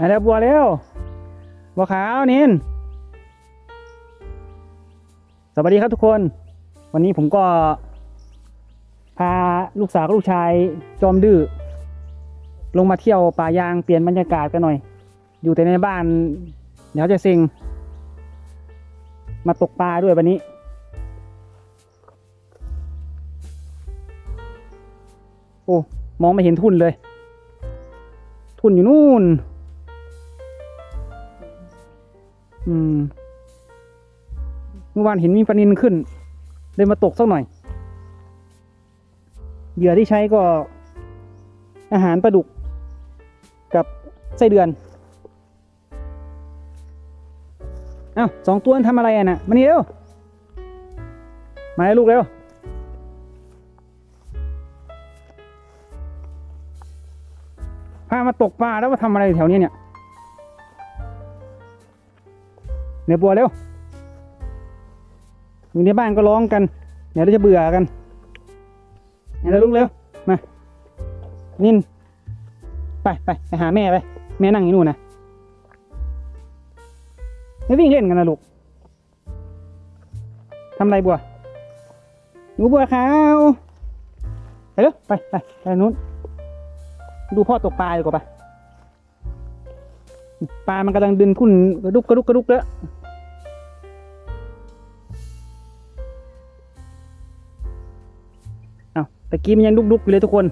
มาแล้บัวเร็วบัวขาวนินสวัสดีครับทุกคน วันนี้ผมก็ พาลูกสาวกับลูกชายจอมดื้อลงมาเที่ยวป่ายางเปลี่ยนบรรยากาศกันหน่อย อยู่แต่ในบ้านเดี๋ยวจะเซ็งมาตกปลาด้วยวันนี้ โอ้ มองไม่เห็นทุนเลย ทุนอยู่นู่น อืม เมื่อวานเห็นมีปลานินขึ้น เลยมาตกสักหน่อย เหยื่อที่ใช้ก็ อาหารปลาดุก กับไส้เดือนอ้าวสองตัวนั้นทำอะไรอะน่ะ มานี่เร็ว มาเลยลูกเร็วพามาตกปลาแล้วมาทำอะไรแถวนี้เนี่ย เดี๋ยวบัวเร็วอยู่ในบ้านก็ร้องกันเดี๋ยวเราจะเบื่อกันเดี๋ยวลุกเร็วมานินไปไปไปหาแม่ไปแม่นั่งอยู่นู่นนะไม่วิ่งเล่นกันนะลูกทำไรบัวหนูบัวขาวไปเร็วไปไปไปนู้น ดูพ่อตกปลาดีกว่าปะปลามันกำลังดึนขึ้นกระดุกกระดุกกระดุกแล้ว ตะกี้มันยังดุกดุกอยู่เลยทุกคน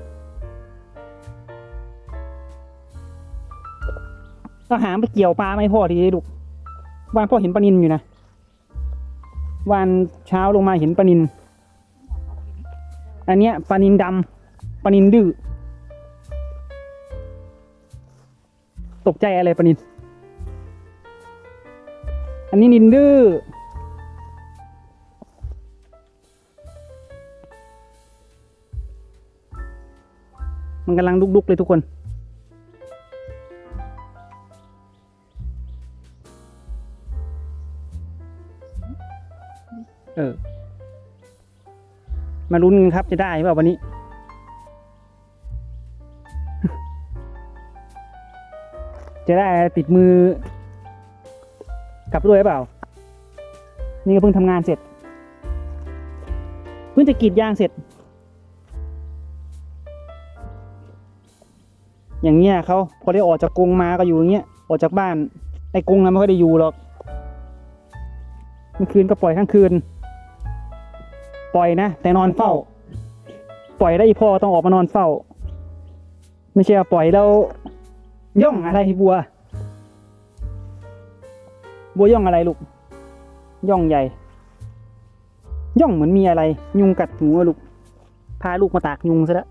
ก็หามไปเกี่ยวปลาไม่พ่อทีลูกวานพ่อเห็นปลานินอยู่นะวานเช้าลงมาเห็นปลานิน อันเนี้ยปลานินดำปลานินดื้อตกใจอะไรปะนิน อันนี้นินดื้อ มันกำลังดุกๆเลยทุกคน เออ มาลุ้นกันครับจะได้เปล่าวันนี้ จะได้ติดมือกลับด้วยหรือเปล่า นี่ก็เพิ่งทำงานเสร็จ เพิ่งจะกรีดยางเสร็จ อย่างเงี้ยเขาพอได้ออกจากกรงมาก็อยู่อย่างเงี้ยออกจากบ้านไอ้กรงนั้นไม่ค่อยได้อยู่หรอกเมื่อคืนก็ปล่อยทั้งคืน ปล่อยนะแต่นอนเฝ้า ปล่อยได้อีพ่อต้องออกมานอนเฝ้า ไม่ใช่ปล่อยแล้วย่องอะไรบัว บัวย่องอะไรลูก ย่องใหญ่ ย่องเหมือนมีอะไร ยุงกัดหูลูก พาลูกมาตากยุงซะแล้ว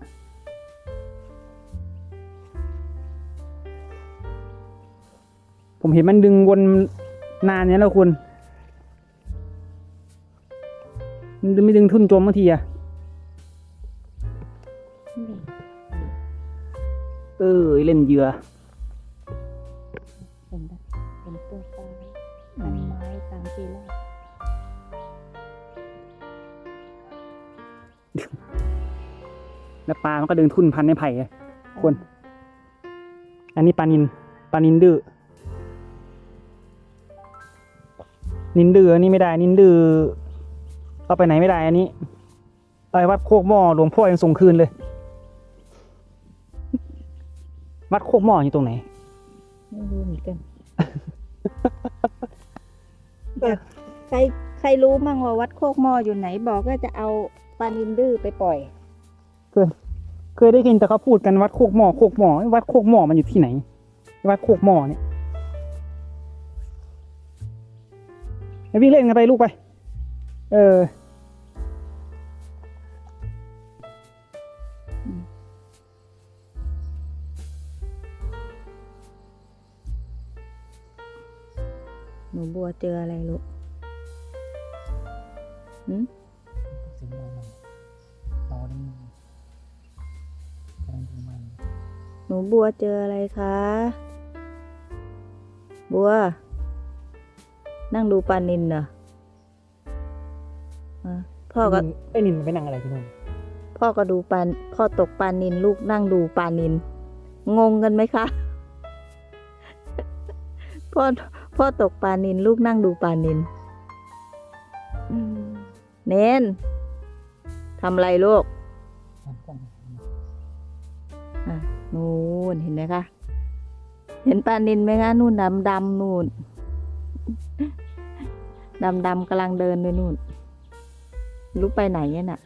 ผมเห็นมันดึงวนนานเนี้ยแล้วคุณมันไม่ดึงทุ่นจมบางทีอะเออเล่นเหยื่อเป็นแบบเป็นตัวปลาพันไม้ตามทีแรกแล้วปลามันก็ดินทุ่นพันในไผ่ไงคน อันนี้ปลานินปลานินดื้อ นินดื้ออันนี้ไม่ได้ นินดื้อเอาไปไหนไม่ได้อันนี้ไปวัดโคกหม้อหลวงพ่อยังส่งคืนเลย วัดโคกหม้ออยู่ตรงไหนไม่รู้เหมือนกันใครใครรู้มั่งว่าวัดโคกหม้ออยู่ไหนบอกก็จะเอาปลานินดื้อไปปล่อย เคยได้ยินแต่เขาพูดกันวัดโคกหม้อโคกหม้อวัดโคกหม้อมันอยู่ที่ไหน วัดโคกหม้อเนี่ย วิ่งเล่นกันไปลูกไป เออ หนูบัวเจออะไรลูกหืมเสียงเราเรานี่กำลังดูมัน หนูบัวเจออะไรคะ บัว นั่งดูปลานินเหรออะพ่อก็ ไอ้นินมันไปนั่งอะไรที่นู่นพ่อก็ดูปลาพ่อตกปลานินลูกนั่งดูปลานิน งงกันไหมคะ พ่อพ่อตกปลานินลูกนั่งดูปลานินอืมเน้นทำอะไรลูกอะนู่นเห็นไหมคะ เห็นปลานินไหมคะนู่นดำดำๆนู่น ดำดำๆกำลังเดินไปนู่นลูกไปไหนเนี่ยน่ะ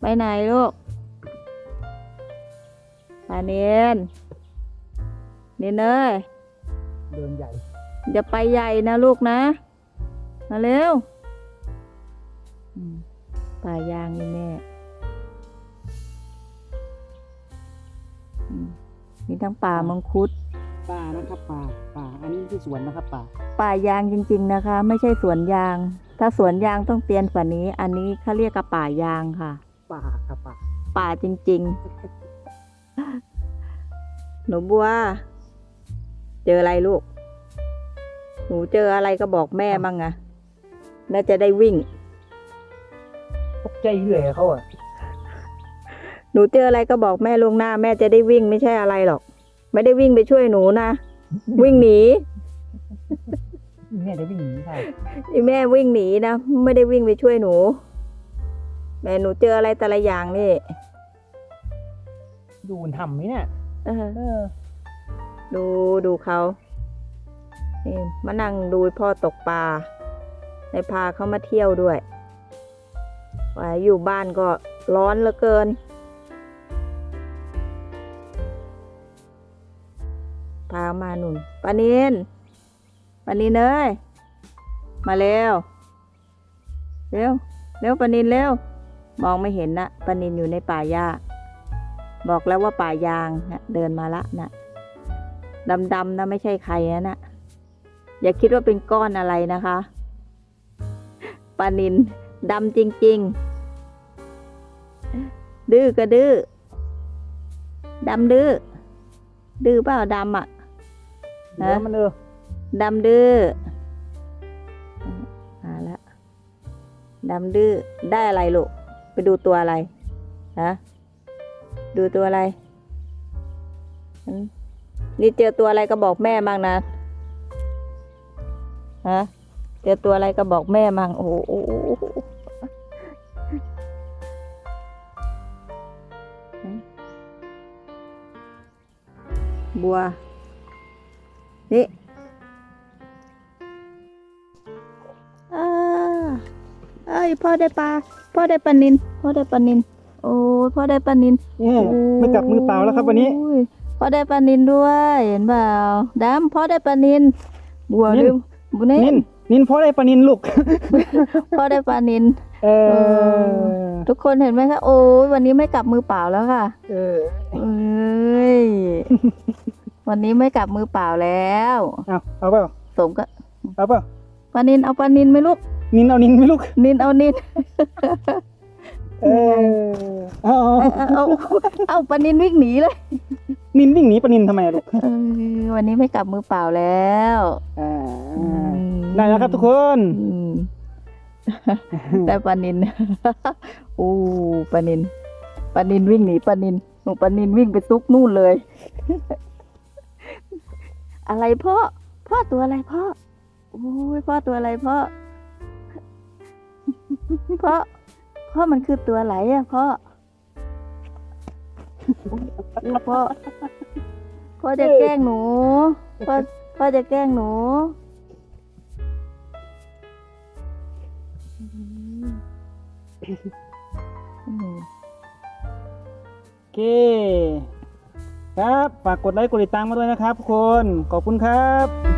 ไปไหนลูกปลาเนนเนนเอ้ยเดินใหญ่อย่าไปใหญ่นะลูกนะ มาเร็วอืมป่ายางนี่แม่อืมมีทั้งป่ามังคุดป่านะครับป่าป่า อันนี้ที่สวนนะครับป่าป่ายางจริง ๆนะคะ ไม่ใช่สวนยาง ถ้าสวนยางต้องเตียนกว่านี้ อันนี้เขาเรียกกับป่ายางค่ะ ป่าครับป่าป่าจริง ๆ หนูบัว เจออะไรลูก หนูเจออะไรก็บอกแม่บ้างอะน่าจะได้วิ่งตกใจเหนื่อยเขาอะหนูเจออะไรก็บอกแม่ล่วงหน้า แม่จะได้วิ่งไม่ใช่อะไรหรอก ไม่ได้วิ่งไปช่วยหนูนะ วิ่งหนี แม่จะวิ่งหนีใช่ไอ้แม่วิ่งหนีนะ ไม่ได้วิ่งไปช่วยหนู แม่หนูเจออะไรแต่ละอย่างนี่ดูมันทำไหมเนี่ยเออเออดูดูเขานี่มานั่งดูพ่อตกปลาในพาเขามาเที่ยวด้วยว่าอยู่บ้านก็ร้อนเหลือเกิน พามาหนุนปานิน ปานินเอ้ยมาเร็วเร็วเร็วปานินเร็วมองไม่เห็นนะปานินอยู่ในป่าหญ้าบอกแล้วว่าป่ายางนะเดินมาละนะดำๆนะไม่ใช่ใครนะนะอย่าคิดว่าเป็นก้อนอะไรนะคะปานินดำจริง ๆ ดื้อก็ดื้อดำดื้อดื้อเปล่าดำอะเดี๋ยวมันเออ ดำดื้อมาละดำดื้อได้อะไรลูก ไปดูตัวอะไรฮะดูตัวอะไร นี่เจอตัวอะไรก็บอกแม่มั่งนะฮะเจอตัวอะไรก็บอกแม่มั่งโอ้โหบัว นี่ ยพ่อได้ปลาพ่อได้ปลานินพ่อได้ปลานินโอ้ยพ่อได้ปลานินเนี่ยไม่กลับมือเปล่าแล้วครับวันนี้ โอ้ยพ่อได้ปลานินด้วยเห็นเปล่าดำพ่อได้ปลานินบัวนินลืมบุญนินี่นนินเพราะอะไรปลานินลูก พ่อได้ปลานินเอ อทุกคนเห็นไหมคะโอ้ยวันนี้ไม่กลับมือเปล่าแล้วค่ะ เออเอ้ย วันนี้ไม่กลับมือเปล่าแล้ว เอาเอาเปล่าสมก็เอาเปล่า ปลานินเอาปลานินไหมลูก นินเอานินไหมลูก นินเอานิน เออเอาเอาเอาเอาเอาปลานินวิ่งหนีเลย นินวิ่งหนีปลานินทำไมอะลูกเออวันนี้ไม่กลับมือเปล่าแล้วอ่าอืมได้แล้วครับทุกคนอืมได้ปลานินอู้ปลานินปลานินวิ่งหนีปลานินหนูปลานินวิ่งไปซุกนู่นเลย อะไรพ่อ พ่อตัวอะไรพ่อโอ้ยพ่อตัวอะไรพ่อ พ่อ พ่อมันคือตัวอะไรอะพ่อพ่อ พ่อจะแกล้งหนู พ่อ พ่อจะแกล้งหนู โอเค ครับ ฝากกดไลค์ กดติดตามมาด้วยนะครับทุกคน ขอบคุณครับ